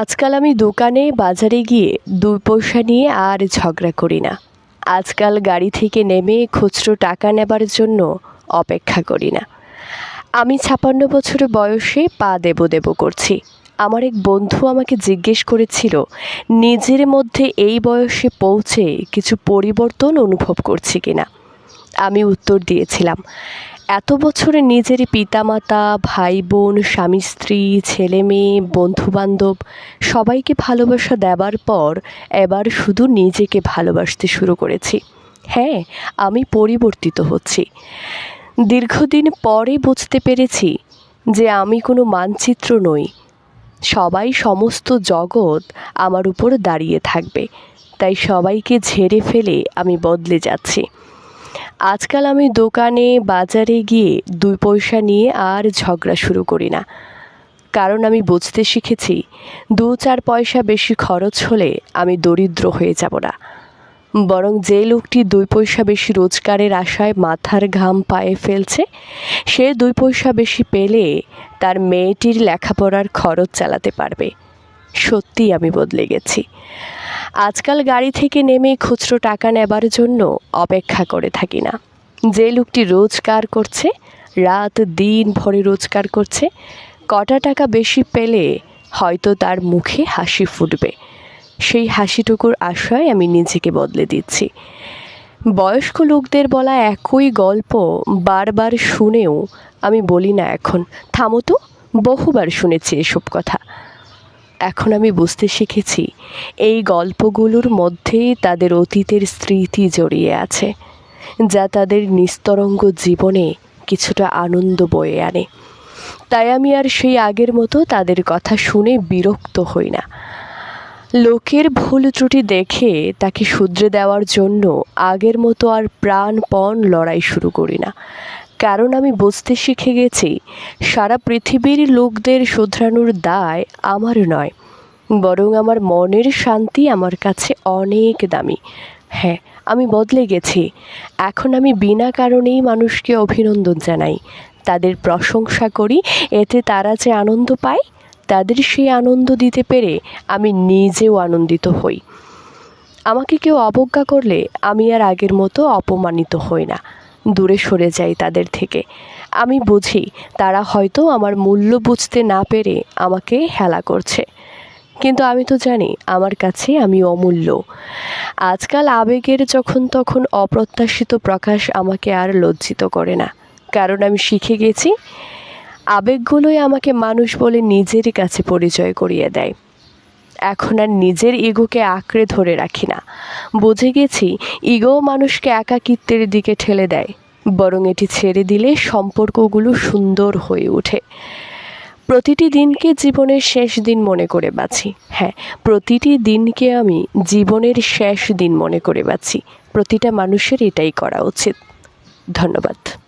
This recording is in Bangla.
আজকাল আমি দোকানে, বাজারে গিয়ে দুই পয়সা নিয়ে আর ঝগড়া করি না। আজকাল গাড়ি থেকে নেমে খুচরো টাকা নেবার জন্য অপেক্ষা করি না। আমি ছাপান্ন বছর বয়সে পা দেব দেবো করছি। আমার এক বন্ধু আমাকে জিজ্ঞেস করেছিল, নিজের মধ্যে এই বয়সে পৌঁছে কিছু পরিবর্তন অনুভব করছি কিনা? আমি উত্তর দিয়েছিলাম। এত বছরে নিজের পিতামাতা ভাই বোন স্বামী স্ত্রী ছেলে মেয়ে বন্ধুবান্ধব সবাইকে ভালোবাসা দেবার পর এবার শুধু নিজেকে ভালোবাসতে শুরু করেছি। হ্যাঁ আমি পরিবর্তিত হচ্ছি। দীর্ঘদিন পরে বুঝতে পেরেছি যে আমি কোনো মানচিত্র নই। সবাই সমস্ত জগৎ আমার উপর দাঁড়িয়ে থাকবে। তাই সবাইকে ঝেড়ে ফেলে আমি বদলে যাচ্ছি। আজকাল আমি দোকানে, বাজারে গিয়ে দুই পয়সা নিয়ে আর ঝগড়া শুরু করি না। কারণ আমি বুঝতে শিখেছি, দু চার পয়সা বেশি খরচ হলে আমি দরিদ্র হয়ে যাব না। বরং যে লোকটি দুই পয়সা বেশি রোজগারের আশায় মাথার ঘাম পায়ে ফেলছে, সে দুই পয়সা বেশি পেলে তার মেয়েটির লেখাপড়ার খরচ চালাতে পারবে। সত্যি আমি বদলে গেছি। আজকাল গাড়ি থেকে নেমে খুচরো টাকা নেবার জন্য অপেক্ষা করে থাকি না। যে লোকটি রোজগার করছে, রাত দিন ভরে রোজগার করছে, কটা টাকা বেশি পেলে হয়তো তার মুখে হাসি ফুটবে। সেই হাসিটুকুর আশায় আমি নিজেকে বদলে দিচ্ছি। বয়স্ক লোকদের বলা একই গল্প বারবার শুনেও আমি বলি না এখন, থামো তো, বহুবার শুনেছি এসব কথা। এখন আমি বুঝতে শিখেছি, এই গল্পগুলোর মধ্যেই তাদের অতীতের স্মৃতি জড়িয়ে আছে, যা তাদের নিস্তরঙ্গ জীবনে কিছুটা আনন্দ বয়ে আনে। তাই আমি আর সেই আগের মতো তাদের কথা শুনে বিরক্ত হই না। লোকের ভুল ত্রুটি দেখে তাকে শুধরে দেওয়ার জন্য আগের মতো আর প্রাণপণ লড়াই শুরু করি না। কারণ আমি বুঝতে শিখে গেছি, সারা পৃথিবীর লোকদের শুধরানোর দায় আমার নয়, বরং আমার মনের শান্তি আমার কাছে অনেক দামি। হ্যাঁ আমি বদলে গেছি। এখন আমি বিনা কারণেই মানুষকে অভিনন্দন জানাই। তাদের প্রশংসা করি, এতে তারা যে আনন্দ পায়, তাদের সেই আনন্দ দিতে পেরে আমি নিজেও আনন্দিত হই। আমাকে কেউ অবজ্ঞা করলে আমি আর আগের মতো অপমানিত হই না। দূরে সরে যাই তাদের থেকে। আমি বুঝি তারা হয়তো আমার মূল্য বুঝতে না পেরে আমাকে হেলা করছে। কিন্তু আমি তো জানি আমার কাছে আমি অমূল্য। আজকাল আবেগের যখন তখন অপ্রত্যাশিত প্রকাশ আমাকে আর লজ্জিত করে না। কারণ আমি শিখে গেছি, আবেগগুলোই আমাকে মানুষ বলে নিজের কাছে পরিচয় করিয়ে দেয়। এখন আর নিজের ইগোকে আঁকড়ে ধরে রাখি না। বুঝে গেছি ইগো মানুষকে একাকিত্বের দিকে ঠেলে দেয়, বরং এটি ছেড়ে দিলে সম্পর্কগুলো সুন্দর হয়ে ওঠে। প্রতিটি দিনকে জীবনের শেষ দিন মনে করে বাঁচি। হ্যাঁ প্রতিটি দিনকে আমি জীবনের শেষ দিন মনে করে বাঁচি। প্রতিটা মানুষের এটাই করা উচিত। ধন্যবাদ।